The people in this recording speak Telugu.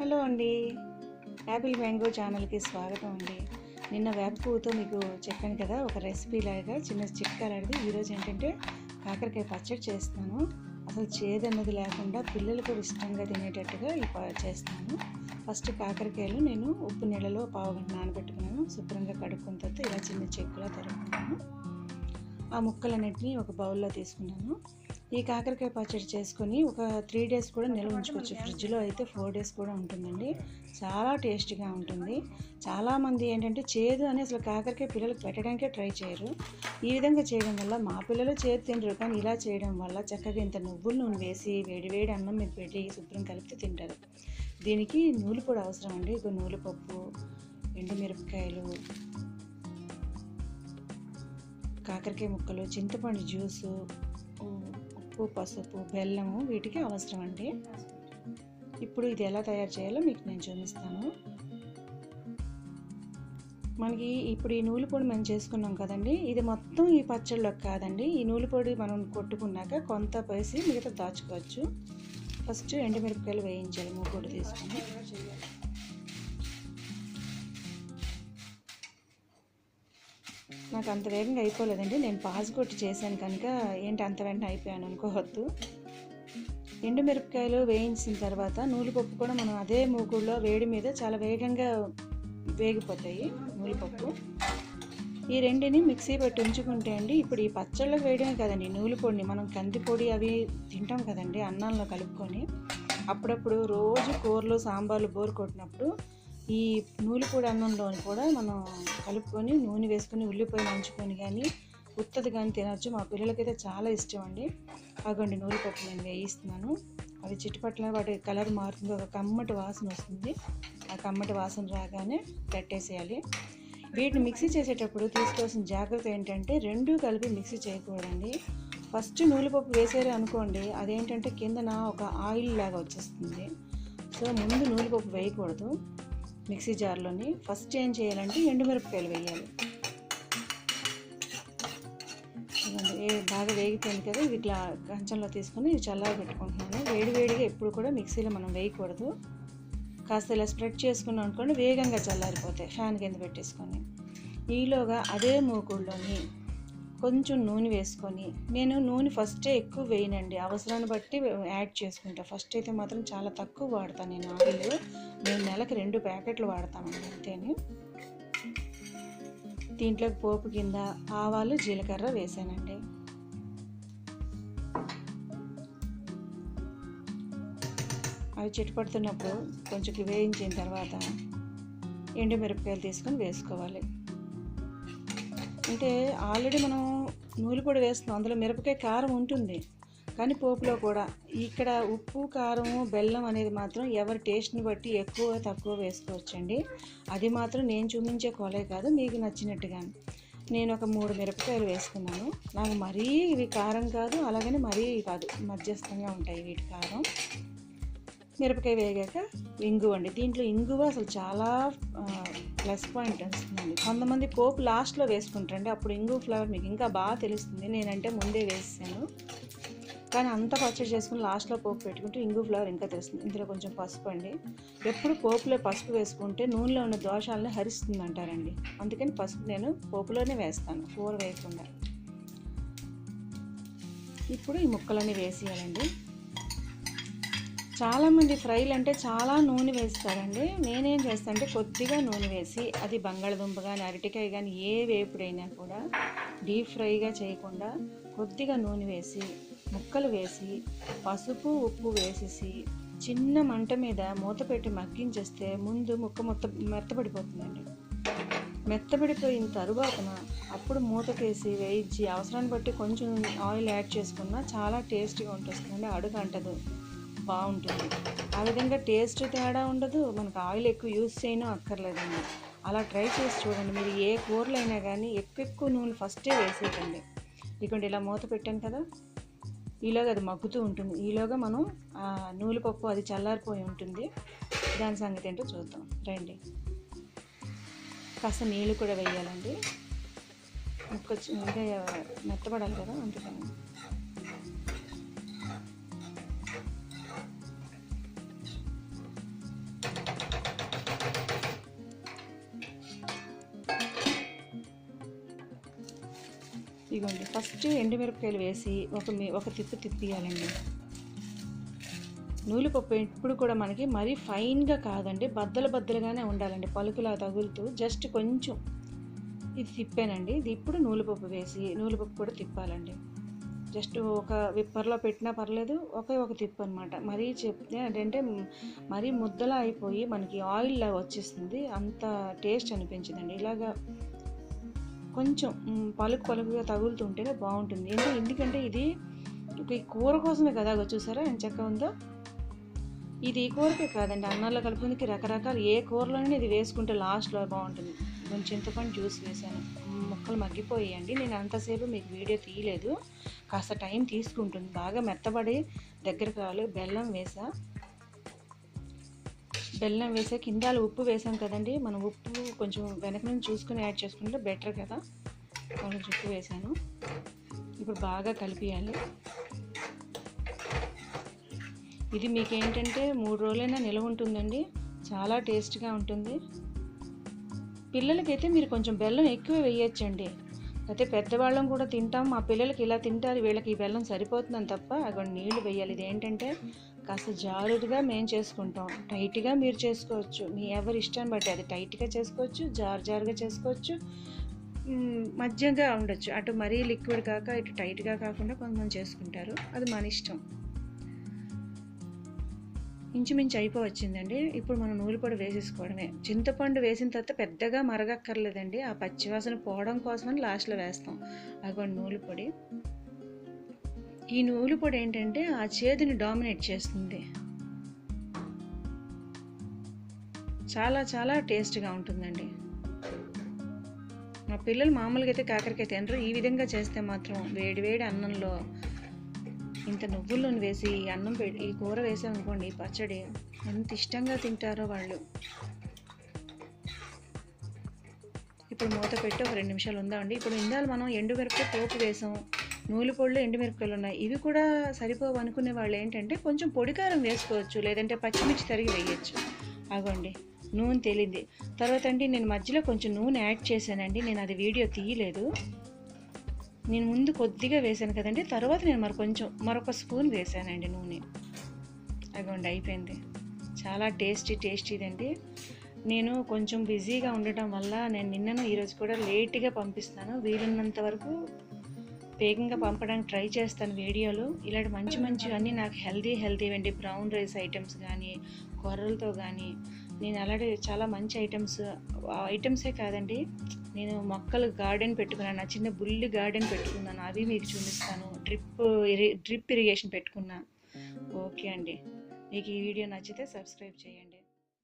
హలో అండి. యాపిల్ మ్యాంగో ఛానల్కి స్వాగతం అండి. నిన్న వేప పువ్వుతో మీకు చెప్పాను కదా ఒక రెసిపీ లాగా చిన్న చిట్కా లాంటిది. ఈరోజు ఏంటంటే కాకరకాయ పచ్చడి చేస్తాను. అసలు చేదన్నది లేకుండా పిల్లలు కూడా ఇష్టంగా తినేటట్టుగా ఈ చేస్తాను. ఫస్ట్ కాకరకాయలు నేను ఉప్పు నీళ్ళలో పావు గంట నానబెట్టుకున్నాను. శుభ్రంగా కడుక్కున్న తర్వాత ఇలా చిన్న చెక్కులా తరుముకున్నాను. ఆ ముక్కలన్నింటినీ ఒక బౌల్లో తీసుకున్నాను. ఈ కాకరకాయ పచ్చడి చేసుకొని ఒక త్రీ డేస్ కూడా నిల్వ ఉంచుకోవచ్చు. ఫ్రిడ్జ్లో అయితే ఫోర్ డేస్ కూడా ఉంటుందండి. చాలా టేస్టీగా ఉంటుంది. చాలామంది ఏంటంటే చేదు అని అసలు కాకరకాయ పిల్లలకు పెట్టడానికే ట్రై చేయరు. ఈ విధంగా చేయడం వల్ల మా పిల్లలు చేదు తినరు కానీ ఇలా చేయడం వల్ల చక్కగా ఇంత నువ్వుల నూనె వేసి వేడి వేడి అన్నం మీద పెట్టి శుభ్రం కలిపితే తింటారు. దీనికి నూలు కూడా అవసరం అండి. ఇక నూలు పప్పు ఎండుమిరపకాయలు కాకరకాయ ముక్కలు చింతపండు జ్యూసు ఉప్పు పసుపు బెల్లము వీటికి అవసరం అండి. ఇప్పుడు ఇది ఎలా తయారు చేయాలో మీకు నేను చూపిస్తాను. మనకి ఇప్పుడు ఈ నూలు పొడి మనం చేసుకున్నాం కదండి. ఇది మొత్తం ఈ పచ్చళ్ళకి కాదండి. ఈ నూలు పొడి మనం కొట్టుకున్నాక కొంత వేసి మిగతా దాచుకోవచ్చు. ఫస్ట్ ఎండుమిరపకాయలు వేయించాలి. మూడు తీసుకొని. నాకు అంత వేగంగా అయిపోలేదండి. నేను పాజ్ కొట్టి చేశాను కనుక ఏంటి అంత వెంటనే అయిపోయాను అనుకోవద్దు. ఎండుమిరపకాయలు వేయించిన తర్వాత నూలుపప్పు కూడా మనం అదే మూకుడులో వేడి మీద చాలా వేగంగా వేగిపోతాయి నూలుపప్పు. ఈ రెండిని మిక్సీ పెట్టి ఉంచుకుంటే అండి ఇప్పుడు ఈ పచ్చళ్ళకు వేయడమే కదండి నూలు పొడిని మనం కంది పొడి అవి తింటాం కదండి అన్నంలో కలుపుకొని అప్పుడప్పుడు రోజు కూరలు సాంబార్లు బోరు కొట్టినప్పుడు ఈ నూలు అన్నంలోని కూడా మనం కలుపుకొని నూనె వేసుకొని ఉల్లిపాయ నంచుకొని కానీ ఉత్తది కానీ తినచ్చు. మా పిల్లలకైతే చాలా ఇష్టం అండి. అగండి నూనె పప్పు నేను వేయిస్తున్నాను. అవి చిట్టుపట్ల వాటి కలర్ మారుతుంది. ఒక కమ్మటి వాసన వస్తుంది. ఆ కమ్మటి వాసన రాగానే పెట్టేసేయాలి. వీటిని మిక్సీ చేసేటప్పుడు తీసుకోవాల్సిన జాగ్రత్త ఏంటంటే రెండు కలిపి మిక్సీ చేయకూడదండి. ఫస్ట్ నూలిపప్పు వేసారు అనుకోండి అదేంటంటే కిందన ఒక ఆయిల్ లాగా వచ్చేస్తుంది. సో ముందు నూలుపప్పు వేయకూడదు. మిక్సీ జార్లోని ఫస్ట్ ఏం చేయాలంటే ఎండుమిరపకాయలు వేయాలి. ఏ- బాగా వేగిపోయింది కదా ఇది ఇట్లా కంచంలో తీసుకొని ఇది చల్లారి పెట్టుకుంటున్నాను. వేడి వేడిగా ఎప్పుడు కూడా మిక్సీలో మనం వేయకూడదు. కాస్త ఇలా స్ప్రెడ్ చేసుకున్నాం అనుకోండి వేగంగా చల్లారిపోతాయి. ఫ్యాన్ కింద పెట్టేసుకొని. ఈలోగా అదే మూకుడులోని కొంచెం నూనె వేసుకొని నేను నూనె ఫస్టే ఎక్కువ వేయనండి. అవసరాన్ని బట్టి యాడ్ చేసుకుంటా. ఫస్ట్ అయితే మాత్రం చాలా తక్కువ వాడతాను నేను ఆయిల్. నేను నెలకి రెండు ప్యాకెట్లు వాడతానండి అంతేని. దీంట్లోకి పోపు కింద ఆవాలు జీలకర్ర వేసానండి. అవి చిట్టుపడుతున్నప్పుడు కొంచెం వేయించిన తర్వాత ఎండుమిరపకాయలు తీసుకొని వేసుకోవాలి. అంటే ఆల్రెడీ మనం నూనె పొడి వేస్తున్నాం. అందులో మిరపకాయ కారం ఉంటుంది. కానీ పోపులో కూడా ఇక్కడ ఉప్పు కారము బెల్లం అనేది మాత్రం ఎవరి టేస్ట్ని బట్టి ఎక్కువ తక్కువ వేసుకోవచ్చండి. అది మాత్రం నేను చూపించే కోలే కాదు మీకు నచ్చినట్టుగా నేను ఒక మూడు మిరపకాయలు వేసుకున్నాను. నాకు మరీ ఇవి కారం కాదు అలాగని మరీ కాదు. మధ్యస్థంగా ఉంటాయి వీటి కారం. మిరపకాయ వేగాక ఇంగువ అండి. దీంట్లో ఇంగువ అసలు చాలా ప్లస్ పాయింట్ వస్తుందండి. కొంతమంది పోపు లాస్ట్లో వేసుకుంటారండి. అప్పుడు ఇంగు ఫ్లేవర్ మీకు ఇంకా బాగా తెలుస్తుంది. నేనంటే ముందే వేసాను. కానీ అంత పచ్చడి చేసుకుని లాస్ట్లో పోపు పెట్టుకుంటే ఇంగు ఫ్లేవర్ ఇంకా తెలుస్తుంది. ఇందులో కొంచెం పసుపు అండి. ఎప్పుడు పోపులో పసుపు వేసుకుంటే నూనెలో ఉన్న దోషాలను హరిస్తుంది అంటారండి అందుకని పసుపు నేను పోపులోనే వేస్తాను. కూర వేయకుండా. ఇప్పుడు ఈ ముక్కలన్నీ వేసేయాలండి. చాలామంది ఫ్రైలు అంటే చాలా నూనె వేస్తారండి. నేనేం చేస్తాను అంటే కొద్దిగా నూనె వేసి అది బంగాళదుంప కానీ అరటికాయ కానీ ఏ వేపుడైనా కూడా డీప్ ఫ్రైగా చేయకుండా కొద్దిగా నూనె వేసి ముక్కలు వేసి పసుపు ఉప్పు వేసేసి చిన్న మంట మీద మూత పెట్టి మగ్గించేస్తే ముందు ముక్క మొత్త మెత్తబడిపోతుందండి. మెత్తబడిపోయిన తరువాతన అప్పుడు మూత వేయించి అవసరాన్ని బట్టి కొంచెం ఆయిల్ యాడ్ చేసుకున్నా చాలా టేస్టీగా ఉంటుంది అడుగు అంటదు బాగుంటుంది. ఆ విధంగా టేస్ట్ తేడా ఉండదు. మనకు ఆయిల్ ఎక్కువ యూజ్ చేయను అక్కర్లేదండి అలా ట్రై చేసి చూడండి. మీరు ఏ కూరలు అయినా కానీ ఎక్కువ ఎక్కువ నూనె ఫస్టే వేసేయండి ఇటువంటి ఇలా మూత పెట్టాను కదా. ఈలోగా అది మగ్గుతూ ఉంటుంది. ఈలోగా మనం ఆ పప్పు అది చల్లారిపోయి ఉంటుంది. దాని సంగతి ఏంటో చూద్దాం. రండి. కాస్త నీళ్ళు కూడా వేయాలండి. ముక్క ఇంకా మెత్తపడాలి కదా అందుకని. ఇదిగోండి ఫస్ట్ ఎండుమిరపకాయలు వేసి ఒక మీ- ఒక తిప్పు తిప్పియాలండి. నూలుపప్పు ఎప్పుడు కూడా మనకి మరీ ఫైన్గా కాదండి బద్దలు బద్దలుగానే ఉండాలండి. పలుకులా తగులుతూ జస్ట్ కొంచెం ఇది తిప్పానండి. ఇది ఇప్పుడు నూలుపప్పు వేసి నూలుపప్పు కూడా తిప్పాలండి. జస్ట్ ఒక విప్పర్లో పెట్టినా పర్లేదు ఒకే ఒక తిప్పు అనమాట మరీ చెప్తే ఏంటంటే మరీ ముద్దలా అయిపోయి మనకి ఆయిల్ వచ్చేస్తుంది. అంత టేస్ట్ అనిపించదండి. ఇలాగా కొంచెం పలుకు పలుకుగా తగులుతుంటేనే బాగుంటుంది. ఎందుకంటే ఎందుకంటే ఇది ఒక ఈ కూర కోసమే కదా? చూసారా? ఎంత చక్కగా ఉందో. ఇది ఈ కూరకే కాదండి. అన్నాల్లో కలుపుకుందికి రకరకాల ఏ కూరలోనే ఇది వేసుకుంటే లాస్ట్లో బాగుంటుంది. కొంచెం చింతపండు జ్యూస్ వేసాను ముక్కలు మగ్గిపోయాయండి. నేను అంతసేపు మీకు వీడియో తీయలేదు. కాస్త టైం తీసుకుంటుంది. బాగా మెత్తబడి దగ్గర కావాలి. బెల్లం వేసా. బెల్లం వేసే కిందాలు ఉప్పు వేసాం కదండి. మనం ఉప్పు కొంచెం వెనక నుంచి చూసుకుని యాడ్ చేసుకుంటే బెటర్ కదా. కొంచెం ఉప్పు వేసాను. ఇప్పుడు బాగా కలిపియాలి. ఇది మీకు ఏంటంటే మూడు రోజులైనా నిల్వ ఉంటుందండి. చాలా టేస్ట్గా ఉంటుంది. పిల్లలకైతే మీరు కొంచెం బెల్లం ఎక్కువ వేయచ్చండి. అయితే పెద్దవాళ్ళం కూడా తింటాం. మా పిల్లలకి ఇలా తింటారు. వీళ్ళకి ఈ బెల్లం సరిపోతుందని తప్ప అక్కడ నీళ్ళు వేయాలి. ఇది ఏంటంటే కాస్త జారుడుగా మేము చేసుకుంటాం. టైట్గా మీరు చేసుకోవచ్చు. మీ ఎవరి ఇష్టాన్ని బట్టి అది టైట్గా చేసుకోవచ్చు జారు జారుగా చేసుకోవచ్చు. మధ్యంగా ఉండొచ్చు. అటు మరీ లిక్విడ్ కాక ఇటు టైట్గా కాకుండా కొంతమంది చేసుకుంటారు. అది మన ఇష్టం. ఇంచుమించు అయిపోవచ్చిందండి. ఇప్పుడు మనం నూలుపొడి వేసేసుకోవడమే. చింతపండు వేసిన తర్వాత పెద్దగా మరగక్కర్లేదండి. ఆ పచ్చివాసన పోవడం కోసమని లాస్ట్లో వేస్తాం. అగోండి నూలుపొడి ఈ నూలుపొడి ఏంటంటే ఆ చేదుని డామినేట్ చేస్తుంది. చాలా చాలా టేస్ట్గా ఉంటుందండి. మా పిల్లలు మామూలుగా అయితే కాకరకాయ తినరు. ఈ విధంగా చేస్తే మాత్రం వేడి వేడి అన్నంలో ఇంత నువ్వుల నూనె వేసి ఈ అన్నం పె ఈ కూర వేసామనుకోండి ఈ పచ్చడి ఎంత ఇష్టంగా తింటారో వాళ్ళు. ఇప్పుడు మూత పెట్టి ఒక రెండు నిమిషాలు ఉందామండి. ఇప్పుడు ఇందాలు మనం ఎండుమిరపకాయ పోపు వేసాం. నూలు పొళ్ళు ఎండుమిరపకాయలు ఉన్నాయి. ఇవి కూడా సరిపోవు అనుకునే వాళ్ళు ఏంటంటే కొంచెం పొడికారం వేసుకోవచ్చు లేదంటే పచ్చిమిర్చి తరిగి వేయచ్చు. అగోండి నూనె తేలింది. తర్వాత అండి నేను మధ్యలో కొంచెం నూనె యాడ్ చేశానండి. నేను అది వీడియో తీయలేదు. నేను ముందు కొద్దిగా వేసాను కదండి తర్వాత నేను మరి కొంచెం మరొక స్పూన్ వేసానండి నూనె. అగోండి అయిపోయింది. చాలా టేస్టీ టేస్టీదండి నేను కొంచెం బిజీగా ఉండటం వల్ల నేను నిన్నను ఈరోజు కూడా లేట్గా పంపిస్తాను. వీలున్నంత వరకు వేగంగా పంపడానికి ట్రై చేస్తాను వీడియోలు. ఇలాంటి మంచి మంచి అన్నీ నాకు హెల్దీ హెల్దీ అండి బ్రౌన్ రైస్ ఐటమ్స్ కానీ కొర్రలతో కానీ నేను అలాంటి చాలా మంచి ఐటమ్స్ ఐటమ్సే కాదండి నేను మొక్కలు గార్డెన్ పెట్టుకున్నాను నా చిన్న బుల్లి గార్డెన్ పెట్టుకున్నాను అవి మీకు చూపిస్తాను. డ్రిప్ ఇరి డ్రిప్ ఇరిగేషన్ పెట్టుకున్నా. ఓకే అండి. మీకు ఈ వీడియో నచ్చితే సబ్స్క్రైబ్ చేయండి.